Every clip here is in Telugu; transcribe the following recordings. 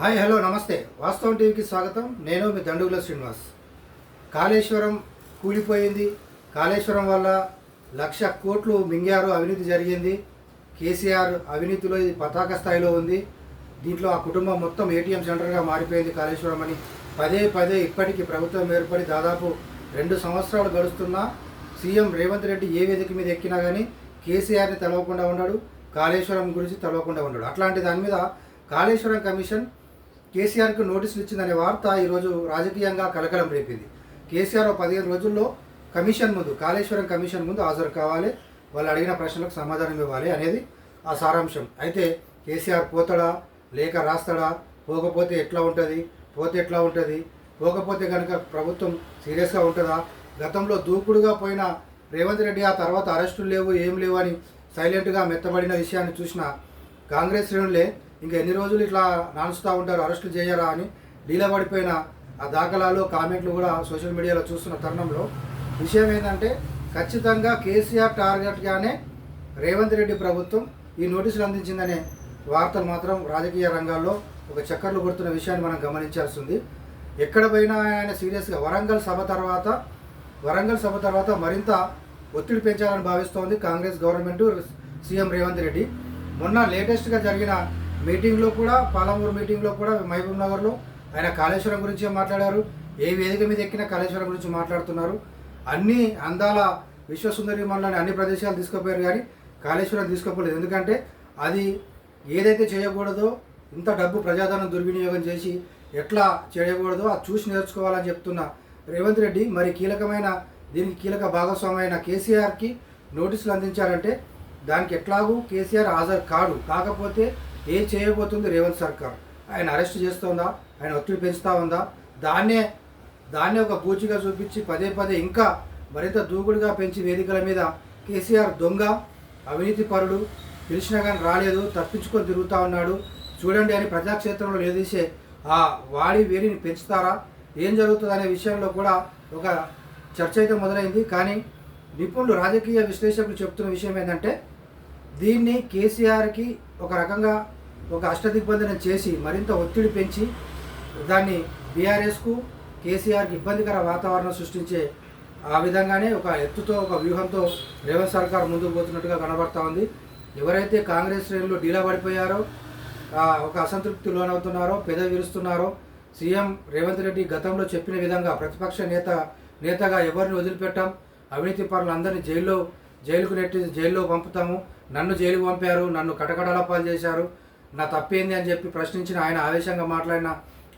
హాయ్ హలో నమస్తే. వాస్తవం టీవీకి స్వాగతం. నేను మీ దండుగుల శ్రీనివాస్. కాళేశ్వరం కూలిపోయింది. కాళేశ్వరం వల్ల లక్ష కోట్లు మింగారు అవినీతి జరిగింది. కేసీఆర్ అవినీతిలో ఇది పతాక స్థాయిలో ఉంది. దీంట్లో ఆ కుటుంబం మొత్తం ఏటీఎం సెంటర్గా మారిపోయింది కాళేశ్వరం అని పదే పదే ఇప్పటికీ ప్రభుత్వం ఏర్పడి దాదాపు రెండు సంవత్సరాలు గడుస్తున్నా సీఎం రేవంత్ రెడ్డి ఏ వేదిక మీద ఎక్కినా కానీ కేసీఆర్ని తెలవకుండా ఉన్నాడు కాళేశ్వరం గురించి తెలవకుండా ఉన్నాడు అట్లాంటి దాని మీద కాళేశ్వరం కమిషన్ కేసీఆర్కు నోటీసులు ఇచ్చిందనే వార్త ఈరోజు రాజకీయంగా కలకలం రేపింది. కేసీఆర్ ఓ పదిహేను రోజుల్లో కమిషన్ ముందు కాళేశ్వరం కమిషన్ ముందు హాజరు కావాలి. వాళ్ళు అడిగిన ప్రశ్నలకు సమాధానం ఇవ్వాలి అనేది ఆ సారాంశం. అయితే కేసీఆర్ పోతాడా? లేక రాస్తాడా? పోకపోతే ఎట్లా ఉంటుంది? పోతే ఎట్లా ఉంటుంది? పోకపోతే కనుక ప్రభుత్వం సీరియస్గా ఉంటుందా? గతంలో దూకుడుగా పోయిన రేవంత్ రెడ్డి ఆ తర్వాత అరెస్టులు లేవు ఏం లేవు అని సైలెంట్గా మెత్తబడిన విషయాన్ని చూసిన కాంగ్రెస్ శ్రేణులే ఇంకా ఎన్ని రోజులు ఇట్లా నానుస్తూ ఉంటారు అరెస్టులు చేయరా అని డీలా పడిపోయిన ఆ దాఖలాలు కామెంట్లు కూడా సోషల్ మీడియాలో చూస్తున్న తరుణంలో విషయం ఏంటంటే ఖచ్చితంగా కేసీఆర్ టార్గెట్గానే రేవంత్ రెడ్డి ప్రభుత్వం ఈ నోటీసులు అందించిందనే వార్తలు మాత్రం రాజకీయ రంగాల్లో ఒక చక్కర్లు కొడుతున్న విషయాన్ని మనం గమనించాల్సి ఉంది ఎక్కడ పోయినా ఆయన సీరియస్గా వరంగల్ సభ తర్వాత వరంగల్ సభ తర్వాత మరింత ఒత్తిడి పెంచాలని భావిస్తోంది Congress government CM Revanth Reddy. మొన్న లేటెస్ట్గా జరిగిన మీటింగ్లో కూడా పాలమూరు మీటింగ్లో కూడా మహబూబ్ నగర్లో ఆయన కాళేశ్వరం గురించే మాట్లాడారు. ఏ వేదిక మీద ఎక్కిన కాళేశ్వరం గురించి మాట్లాడుతున్నారు. అన్ని అందాల విశ్వసుందరి మండలాన్ని అన్ని ప్రదేశాలు తీసుకుపోయారు కానీ కాళేశ్వరం తీసుకోపోలేదు. ఎందుకంటే అది ఏదైతే చేయకూడదో ఇంత డబ్బు ప్రజాధనం దుర్వినియోగం చేసి ఎట్లా చేయకూడదో అది చూసి నేర్చుకోవాలని చెప్తున్న రేవంత్ రెడ్డి మరి కీలకమైన దీనికి కీలక భాగస్వామి కేసీఆర్కి నోటీసులు అందించారంటే దానికి ఎట్లాగూ కేసీఆర్ హాజరు కాడు. కాకపోతే ఏం చేయబోతుంది రేవంత్ సర్కార్? ఆయన అరెస్ట్ చేస్తుందా ఆయన ఒత్తిడి పెంచుతా ఉందా? దాన్నే దాన్నే ఒక పూచిగా చూపించి పదే పదే ఇంకా మరింత దూకుడుగా పెంచి వేదికల మీద కేసీఆర్ దొంగ అవినీతి పరుడు పిలిచినా కానీ రాలేదు తప్పించుకొని తిరుగుతూ ఉన్నాడు. చూడండి అని ప్రజాక్షేత్రంలో నిలదీసే ఆ వాడి వేడిని పెంచుతారా? ఏం జరుగుతుంది అనే విషయంలో కూడా ఒక చర్చ అయితే మొదలైంది. కానీ నిపుణులు రాజకీయ విశ్లేషకులు చెప్తున్న విషయం ఏంటంటే దీన్ని కేసీఆర్కి ఒక రకంగా ఒక అష్టదిగ్బంధనం చేసి మరింత ఒత్తిడి పెంచి దాన్ని బీఆర్ఎస్కు కేసీఆర్కి ఇబ్బందికర వాతావరణం సృష్టించే ఆ విధంగానే ఒక ఎత్తుతో ఒక వ్యూహంతో రేవంత్ సర్కార్ ముందుకు పోతున్నట్టుగా కనబడతా ఉంది. ఎవరైతే కాంగ్రెస్ శ్రేణులు డీలా పడిపోయారో ఒక అసంతృప్తి లోనవుతున్నారో పెద విరుస్తున్నారో సీఎం రేవంత్ రెడ్డి గతంలో చెప్పిన విధంగా ప్రతిపక్ష నేత నేతగా ఎవరిని వదిలిపెట్టాం? అవినీతి పరులు అందరినీ జైల్లో జైలుకు నెట్టి జైల్లో పంపుతాము. నన్ను జైలుకు పంపారు. నన్ను కటకడలపాలు చేశారు. నా తప్పేంది అని చెప్పి ప్రశ్నించిన ఆయన ఆవేశంగా మాట్లాడిన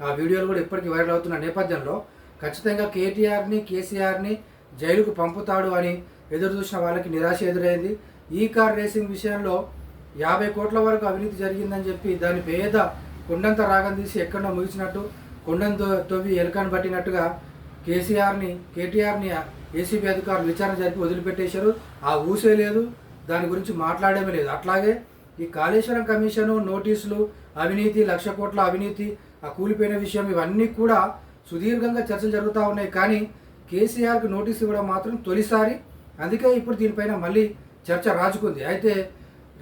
ఆ వీడియోలు కూడా ఇప్పటికీ వైరల్ అవుతున్న నేపథ్యంలో ఖచ్చితంగా కేటీఆర్ని కేసీఆర్ని జైలుకు పంపుతాడు అని ఎదురు చూసిన వాళ్ళకి నిరాశ ఎదురైంది. ఈ కార్ రేసింగ్ విషయంలో యాభై కోట్ల వరకు అవినీతి జరిగిందని చెప్పి దాని పేద కొండంత రాగం తీసి ఎక్కడో ముగిసినట్టు కొండంతో తొవ్వి ఎలుకను పట్టినట్టుగా కేసీఆర్ని కేటీఆర్ని ఏసీబీ అధికారులు విచారణ జరిపి వదిలిపెట్టేశారు. ఆ ఊసే లేదు. దాని గురించి మాట్లాడేమీ లేదు. అట్లాగే ఈ కాళేశ్వరం కమిషను నోటీసులు అవినీతి లక్ష కోట్ల అవినీతి ఆ కూలిపోయిన విషయం ఇవన్నీ కూడా సుదీర్ఘంగా చర్చలు జరుగుతూ ఉన్నాయి. కానీ కేసీఆర్కి నోటీస్ ఇవ్వడం మాత్రం తొలిసారి. అందుకే ఇప్పుడు దీనిపైన మళ్ళీ చర్చ రాజుకుంది. అయితే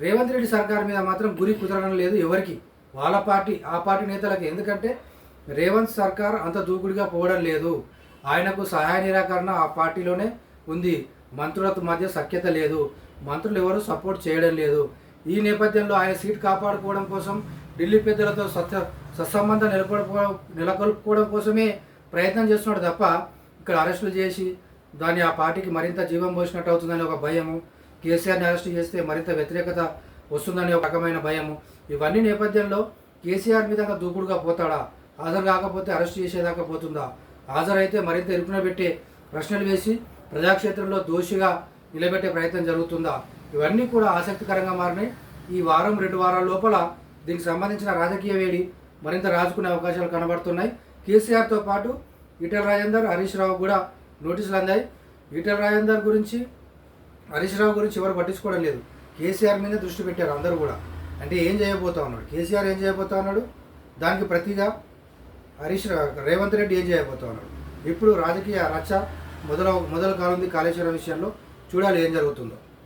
రేవంత్ రెడ్డి సర్కార్ మీద మాత్రం గురి కుదరడం లేదు ఎవరికి. వాళ్ళ పార్టీ ఆ పార్టీ నేతలకి. ఎందుకంటే రేవంత్ సర్కార్ అంత దూకుడిగా పోవడం లేదు. ఆయనకు సహాయ నిరాకరణ ఆ పార్టీలోనే ఉంది. మంత్రులతో మధ్య సఖ్యత లేదు. మంత్రులు ఎవరు సపోర్ట్ చేయడం లేదు. ఈ నేపథ్యంలో ఆయన సీట్ కాపాడుకోవడం కోసం ఢిల్లీ పెద్దలతో సత్య సత్సంబంధం నెలకొల్పో నెలకొల్పుకోవడం కోసమే ప్రయత్నం చేస్తున్నాడు తప్ప ఇక్కడ అరెస్టులు చేసి దాన్ని ఆ పార్టీకి మరింత జీవం పోసినట్టు అవుతుందని ఒక భయము కేసీఆర్ని అరెస్ట్ చేస్తే మరింత వ్యతిరేకత వస్తుందని ఒక రకమైన భయము. ఇవన్నీ నేపథ్యంలో కేసీఆర్ మీద దూకుడుగా పోతాడా? హాజరు కాకపోతే అరెస్ట్ చేసేదాకా పోతుందా? హాజరైతే మరింత ఇరుకున పెట్టే ప్రశ్నలు వేసి ప్రజాక్షేత్రంలో దోషిగా నిలబెట్టే ప్రయత్నం జరుగుతుందా? ఇవన్నీ కూడా ఆసక్తికరంగా మారినాయి. ఈ వారం రెండు వారాల లోపల దీనికి సంబంధించిన రాజకీయ వేడి మరింత రాజుకునే అవకాశాలు కనబడుతున్నాయి. కేసీఆర్తో పాటు ఈటల రాజేందర్ హరీష్ రావు కూడా నోటీసులు అందాయి. ఈటల రాజేందర్ గురించి హరీష్ రావు గురించి ఎవరు పట్టించుకోవడం లేదు. కేసీఆర్ మీద దృష్టి పెట్టారు అందరూ కూడా. అంటే ఏం చేయబోతా ఉన్నాడు? కేసీఆర్ ఏం చేయబోతా ఉన్నాడు? దానికి ప్రతిగా హరీష్ రేవంత్ రెడ్డి ఏం చేయబోతా ఇప్పుడు రాజకీయ రచ్చ మొదల మొదలు కానుంది కాళేశ్వరం విషయంలో. చూడాలి ఏం జరుగుతుందో.